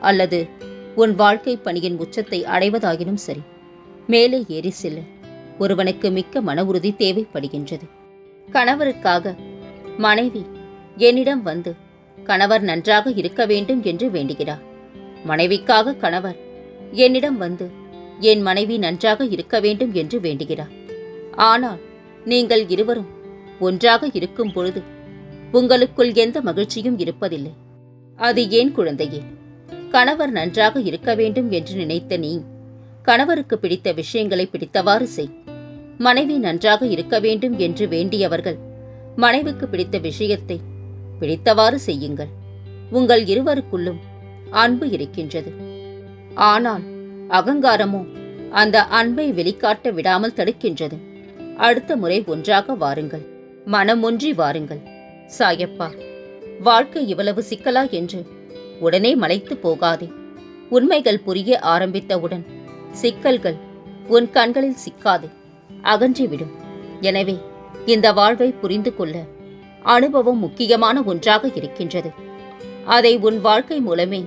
அல்லது உன் வாழ்க்கை பணியின் உச்சத்தை அடைவதாயினும் சரி மேலே ஏறி செல்ல. ஒருவனுக்கு மிக்க மன உறுதி தேவைப்படுகின்றது. கணவருக்காக மனைவி என்னிடம் வந்து கணவர் நன்றாக இருக்க வேண்டும் என்று வேண்டுகிறார். மனைவிக்காக கணவர் என்னிடம் வந்து என் மனைவி நன்றாக இருக்க வேண்டும் என்று வேண்டுகிறார். ஆனால் நீங்கள் இருவரும் ஒன்றாக இருக்கும் பொழுது உங்களுக்குள் எந்த மகிழ்ச்சியும் இருப்பதில்லை. அது ஏன் குழந்தையே? கணவர் நன்றாக இருக்க வேண்டும் என்று நினைத்த நீ. கணவருக்கு பிடித்த விஷயங்களை பிடித்தவாறு செய். மனைவி நன்றாக இருக்க வேண்டும் என்று வேண்டியவர்கள் மனைவிக்கு பிடித்த விஷயத்தை பிடித்தவாறு செய்யுங்கள். உங்கள் இருவருக்குள்ளும் அன்பு இருக்கின்றது. ஆனால் அகங்காரமோ அந்த அன்பை வெளிக்காட்ட விடாமல் தடுக்கின்றது. அடுத்த முறை ஒன்றாக வாருங்கள். மனமொன்றி வாருங்கள். சாயப்பா வாழ்க்கை இவ்வளவு சிக்கலா என்று உடனே மலைத்து போகாதே. உண்மைகள் புரிய ஆரம்பித்தவுடன் சிக்கல்கள் உன் கண்களில் சிக்காது. அகன்றிவிடும் எனவே இந்த வாழ்வை புரிந்து கொள்ள அனுபவம் முக்கியமான ஒன்றாக இருக்கின்றது. அதை உன் வாழ்க்கை மூலமே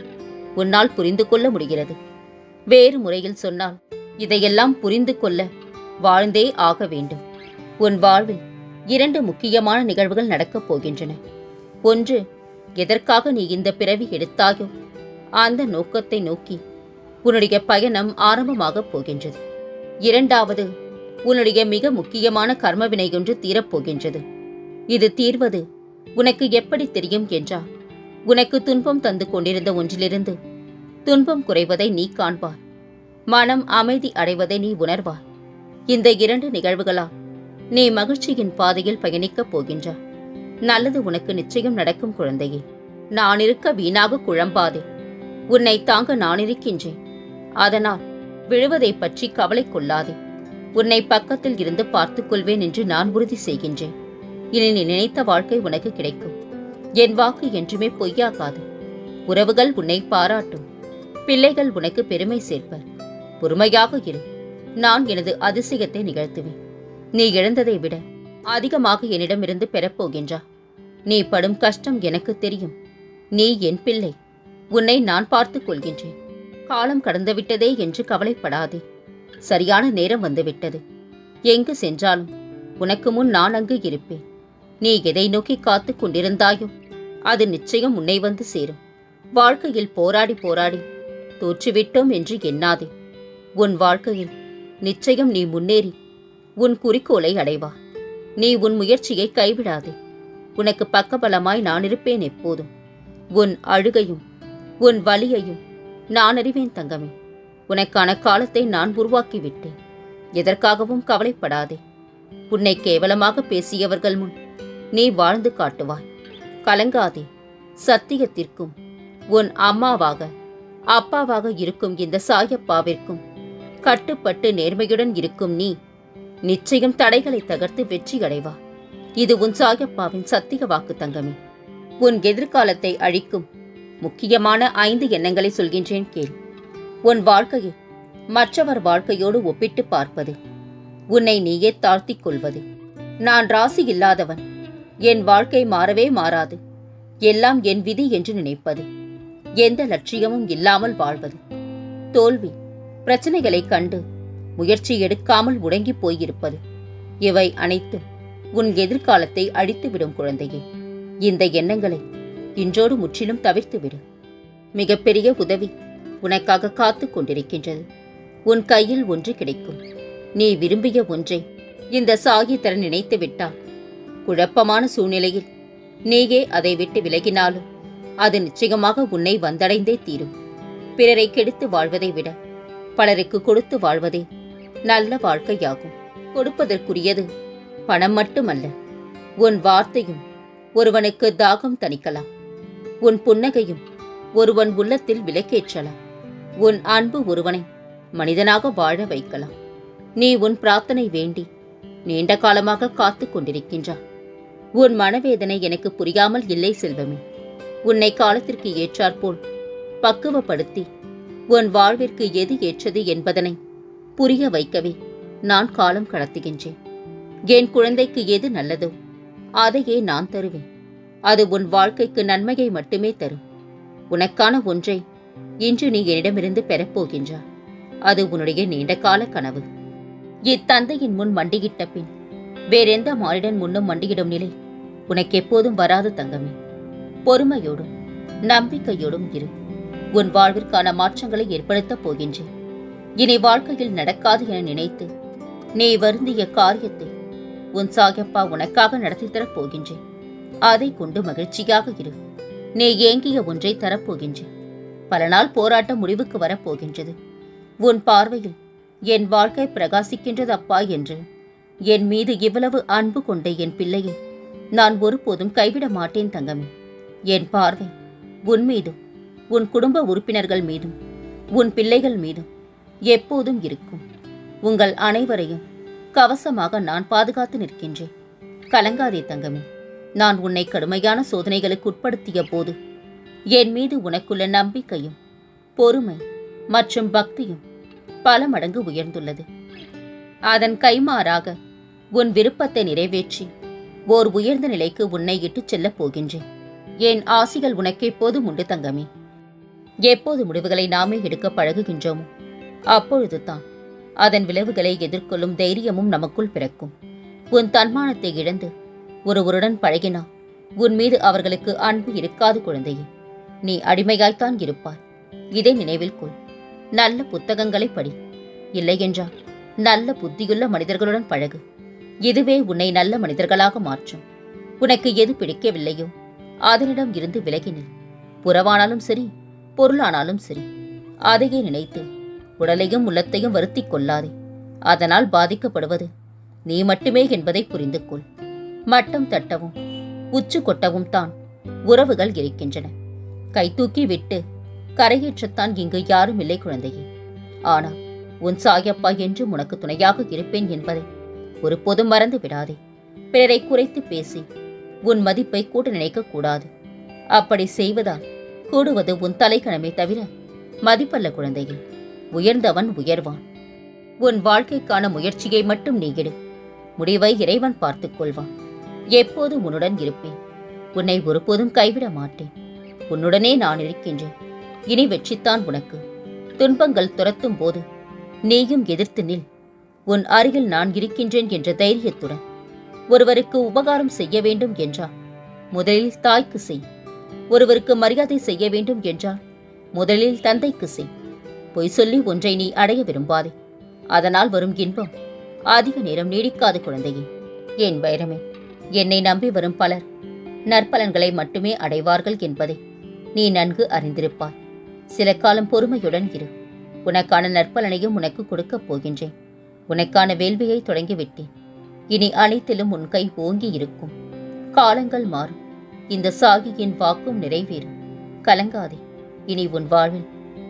உன்னால் புரிந்து கொள்ள முடிகிறது. வேறு முறையில் சொன்னால் இதையெல்லாம் புரிந்து கொள்ள வாழ்ந்தே ஆக வேண்டும். உன் வாழ்வில் இரண்டு முக்கியமான நிகழ்வுகள் நடக்கப் போகின்றன. ஒன்று எதற்காக நீ இந்த பிறவி எடுத்தாயோ? அந்த நோக்கத்தை நோக்கி உன்னுடைய பயணம் ஆரம்பமாகப் போகின்றது. இரண்டாவது உன்னுடைய மிக முக்கியமான கர்மவினை ஒன்று தீரப்போகின்றது. இது தீர்வது உனக்கு எப்படி தெரியும் என்றால் உனக்கு துன்பம் தந்து கொண்டிருந்த ஒன்றிலிருந்து துன்பம் குறைவதை நீ காண்பார் மனம் அமைதி அடைவதை நீ உணர்வார் இந்த இரண்டு நிகழ்வுகளால் நீ மகிழ்ச்சியின் பாதையில் பயணிக்கப் போகின்றார் நல்லது உனக்கு நிச்சயம் நடக்கும் குழந்தையே. நான் இருக்க வீணாக குழம்பாதே. உன்னை தாங்க நான் இருக்கின்றேன். அதனால் விழுவதை பற்றி கவலை கொள்ளாதே. உன்னை பக்கத்தில் இருந்து பார்த்துக் கொள்வேன் என்று நான் உறுதி செய்கின்றேன். இனி நீ நினைத்த வாழ்க்கை உனக்கு கிடைக்கும். என் வாக்கு என்றுமே பொய்யாகாது. உறவுகள் உன்னை பாராட்டும். பிள்ளைகள் உனக்கு பெருமை சேர்ப்பர். பொறுமையாக இரு. நான் எனது அதிசயத்தை நிகழ்த்துவேன். நீ இழந்ததை விட அதிகமாக என்னிடமிருந்து பெறப்போகின்றா? நீ படும் கஷ்டம் எனக்கு தெரியும். நீ என் பிள்ளை. உன்னை நான் பார்த்துக் கொள்கின்றேன். காலம் கடந்துவிட்டதே என்று கவலைப்படாதே. சரியான நேரம் வந்துவிட்டது. எங்கு சென்றாலும் உனக்கு முன் நான் அங்கு இருப்பேன். நீ எதை நோக்கி காத்துக் கொண்டிருந்தாயோ அது நிச்சயம் உன்னை வந்து சேரும். வாழ்க்கையில் போராடி போராடி தோற்றுவிட்டோம் என்று எண்ணாதே. உன் வாழ்க்கையில் நிச்சயம் நீ முன்னேறி உன் குறிக்கோளை அடைவா. நீ உன் முயற்சியை கைவிடாதே. உனக்கு பக்கபலமாய் நான் இருப்பேன் எப்போதும். உன் அழுகையும் உன் வலியையும் நான் அறிவேன் தங்கமே. உனக்கான காலத்தை நான் உருவாக்கிவிட்டேன். எதற்காகவும் கவலைப்படாதே. உன்னை கேவலமாக பேசியவர்கள் முன் நீ வாழ்ந்து காட்டுவாய். கலங்காதே. சத்தியத்திற்கும் உன் அம்மாவாக அப்பாவாக இருக்கும் இந்த சாயப்பாவிற்கும் கட்டுப்பட்டு நேர்மையுடன் இருக்கும் நீ நிச்சயம் தடைகளை தகர்த்து வெற்றி அடைவா இது உன் சாயப்பாவின் சத்திய வாக்கு தங்கமே. உன் எதிர்காலத்தை அழிக்கும் முக்கியமான ஐந்து எண்ணங்களை சொல்கின்றேன் கேள். உன் வாழ்க்கையை மற்றவர் வாழ்க்கையோடு ஒப்பிட்டு பார்ப்பது உன்னை நீயே தாழ்த்திக் கொள்வது. நான் ராசி இல்லாதவன் என் வாழ்க்கை மாறவே மாறாது. எல்லாம் என் விதி என்று நினைப்பது எந்த லட்சியமும் இல்லாமல் வாழ்வது. தோல்வி பிரச்சனைகளை கண்டு முயற்சி எடுக்காமல் முடங்கிப் போயிருப்பது இவை அனைத்தும் உன் எதிர்காலத்தை அழித்துவிடும் குழந்தையே. இந்த எண்ணங்களை இன்றோடு முற்றிலும் தவிர்த்துவிடு. மிகப்பெரிய உதவி உனக்காக காத்துக் கொண்டிருக்கின்றது. உன் கையில் ஒன்று கிடைக்கும். நீ விரும்பிய ஒன்றை இந்த சாகி தர நினைத்து விட்டால் குழப்பமான சூழ்நிலையில் நீயே அதை விட்டு விலகினாலும் அது நிச்சயமாக உன்னை வந்தடைந்தே தீரும். பிறரை கெடுத்து வாழ்வதை விட பலருக்கு கொடுத்து வாழ்வதே நல்ல வாழ்க்கையாகும். கொடுப்பதற்குரியது பணம் மட்டுமல்ல உன் வார்த்தையும் ஒருவனுக்கு தாகம் தணிக்கலாம். உன் புன்னகையும் ஒருவன் உள்ளத்தில் விலக்கேற்றலாம். உன் அன்பு ஒருவனை மனிதனாக வாழ வைக்கலாம். நீ உன் பிரார்த்தனை வேண்டி நீண்ட காலமாக காத்து கொண்டிருக்கின்றாய். உன் மனவேதனை எனக்கு புரியாமல் இல்லை செல்வமே. உன்னை காலத்திற்கு ஏற்றாற்போல் பக்குவப்படுத்தி உன் வாழ்விற்கு எது ஏற்றது என்பதனை புரிய வைக்கவே நான் காலம் கடத்துகின்றேன். என் குழந்தைக்கு எது நல்லதோ அதையே நான் தருவேன். அது உன் வாழ்க்கைக்கு நன்மையை மட்டுமே தரும். உனக்கான ஒன்றை இன்று நீ என்னிடமிருந்து பெறப்போகின்றாய். அது உன்னுடைய நீண்ட கால கனவு. இத்தந்தையின் முன் மண்டியிட்ட பின் வேறெந்த மானிடன் முன்னும் மண்டியிடும் நிலை உனக்கு எப்போதும் வராது தங்கமே. பொறுமையோடும் நம்பிக்கையோடும் இரு. உன் வாழ்விற்கான மாற்றங்களை ஏற்படுத்தப் போகின்றேன். இனி வாழ்க்கையில் நடக்காது என நினைத்து நீ வருந்திய காரியத்தை உன் சாயப்பா உனக்காக நடத்தி தரப்போகின்றேன். அதை கொண்டு மகிழ்ச்சியாக இரு. நீ ஏங்கிய ஒன்றை தரப்போகின்றேன். பல நாள் போராட்டம் முடிவுக்கு வரப்போகின்றது. உன் பார்வையில் என் வாழ்க்கை பிரகாசிக்கின்றது அப்பா என்று என் மீது இவ்வளவு அன்பு கொண்ட என் பிள்ளையை நான் ஒருபோதும் கைவிட மாட்டேன் தங்கமே. என் பார்வை உன் மீதும் உன் குடும்ப உறுப்பினர்கள் மீதும் உன் பிள்ளைகள் மீதும் எப்போதும் இருக்கும். உங்கள் அனைவரையும் கவசமாக நான் பாதுகாத்து நிற்கின்றேன். கலங்காதே தங்கமே நான் உன்னை கடுமையான சோதனைகளுக்கு உட்படுத்திய போது என் மீது உனக்குள்ள நம்பிக்கையும் பொறுமை மற்றும் பக்தியும் பல மடங்கு உயர்ந்துள்ளது. அதன் கைமாறாக உன் விருப்பத்தை நிறைவேற்றி ஓர் உயர்ந்த நிலைக்கு உன்னை இட்டுச் செல்லப் போகின்றேன். என் ஆசிகள் உனக்கு எப்போதும் உண்டு தங்கமே. எப்போது முடிவுகளை நாமே எடுக்க பழகுகின்றோமோ அப்பொழுது தான் அதன் விளைவுகளை எதிர்கொள்ளும் தைரியமும் நமக்குள் பிறக்கும். உன் தன்மானத்தை இழந்து ஒருவருடன் பழகினா உன் மீது அவர்களுக்கு அன்பு இருக்காது குழந்தையே. நீ அடிமையாய்த்தான் இருப்பாய். இதை நினைவில் கொள். நல்ல புத்தகங்களை படி. இல்லையென்றால் நல்ல புத்தியுள்ள மனிதர்களுடன் பழகு. இதுவே உன்னை நல்ல மனிதர்களாக மாற்றும். உனக்கு எது பிடிக்கவில்லையோ அதனிடம் இருந்து விலகினில் புறவானாலும் சரி பொருளானாலும் சரி அதையே நினைத்து உடலையும் உள்ளத்தையும் வருத்தி கொள்ளாதே. அதனால் பாதிக்கப்படுவது நீ மட்டுமே என்பதை புரிந்து கொள் மட்டம் தட்டவும் உச்சு கொட்டவும் தான் உறவுகள் இருக்கின்றன. கை தூக்கி விட்டு கரையேற்றத்தான் இங்கு யாரும் இல்லை குழந்தையே. ஆனால் உன் சாயப்பா என்று உனக்கு துணையாக இருப்பேன் என்பதை ஒருபோதும் மறந்து விடாதே. பிறரை குறைத்து பேசி உன் மதிப்பை கூட்ட நினைக்க கூடாது. அப்படி செய்வதால் கூடுவது உன் தலைக்கணமே தவிர மதிப்பல்ல குழந்தையே. உயர்ந்தவன் உயர்வான். உன் வாழ்க்கைக்கான முயற்சியை மட்டும் நீ எடு. முடிவை இறைவன் பார்த்துக் கொள்வான். எப்போதும் உன்னுடன் இருப்பேன். உன்னை ஒருபோதும் கைவிட மாட்டேன். உன்னுடனே நான் இருக்கின்றேன். இனி வெற்றித்தான் உனக்கு. துன்பங்கள் துரத்தும் போது நீயும் எதிர்த்து நில். உன் அருகில் நான் இருக்கின்றேன் என்ற தைரியத்துடன். ஒருவருக்கு உபகாரம் செய்ய வேண்டும் என்றால் முதலில் தாய்க்கு செய். ஒருவருக்கு மரியாதை செய்ய வேண்டும் என்றால் முதலில் தந்தைக்கு செய். பொய் சொல்லி ஒன்றை நீ அடைய விரும்பாதே. அதனால் வரும் இன்பம் அதிக நேரம் நீடிக்காது குழந்தையே. என் வைரமே என்னை நம்பி வரும் பலர் நற்பலன்களை மட்டுமே அடைவார்கள் என்பதை. நீ நன்கு அறிந்திருப்பாய். சில காலம் பொறுமையுடன் இரு. உனக்கான நற்பலனையும் உனக்கு கொடுக்கப் போகின்றேன். உனக்கான வேள்வியை தொடங்கிவிட்டேன். இனி அனைத்திலும் உன் கை ஓங்கி இருக்கும். காலங்கள் மாறும். இந்த சாகியின் வாக்கும் நிறைவேறும். கலங்காதே. இனி உன் வாழ்வில்